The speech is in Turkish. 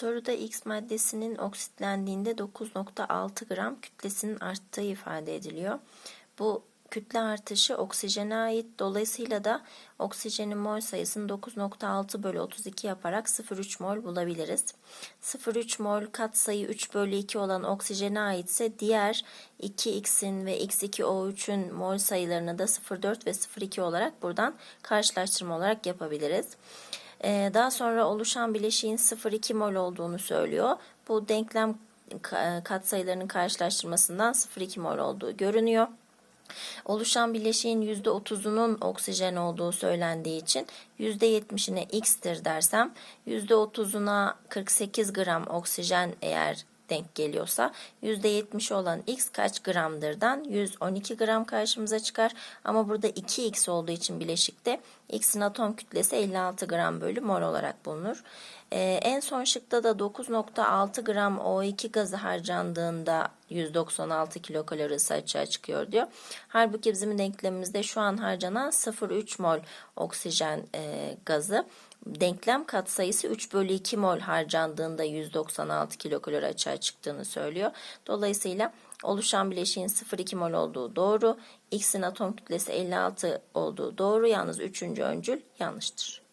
Soruda X maddesinin oksitlendiğinde 9.6 gram kütlesinin arttığı ifade ediliyor. Bu kütle artışı oksijene ait. Dolayısıyla da oksijenin mol sayısını 9.6 bölü 32 yaparak 0,3 mol bulabiliriz. 0,3 mol katsayı 3 bölü 2 olan oksijene aitse diğer 2x'in ve x2o3'ün mol sayılarını da 0,4 ve 0,2 olarak buradan karşılaştırma olarak yapabiliriz. Ee, daha sonra oluşan bileşiğin 0,2 mol olduğunu söylüyor. Bu denklem ka- katsayılarının karşılaştırmasından 0,2 mol olduğu görünüyor. Oluşan bileşiğin %30'unun oksijen olduğu söylendiği için %70'ine x'tir dersem %30'una 48 gram oksijen eğer denk geliyorsa %70 olan x kaç gramdırdan 112 gram karşımıza çıkar. Ama burada 2x olduğu için bileşikte x'in atom kütlesi 56 gram bölü mol olarak bulunur. Ee, en son şıkta da 9.6 gram O2 gazı harcandığında 196 kilokalori ısı açığa çıkıyor diyor. Halbuki bizim denklemimizde şu an harcanan 0,3 mol oksijen e, gazı denklem katsayısı 3 bölü 2 mol harcandığında 196 kilokalori açığa çıktığını söylüyor. Dolayısıyla oluşan bileşiğin 0,2 mol olduğu doğru. X'in atom kütlesi 56 olduğu doğru. Yalnız 3. öncül yanlıştır.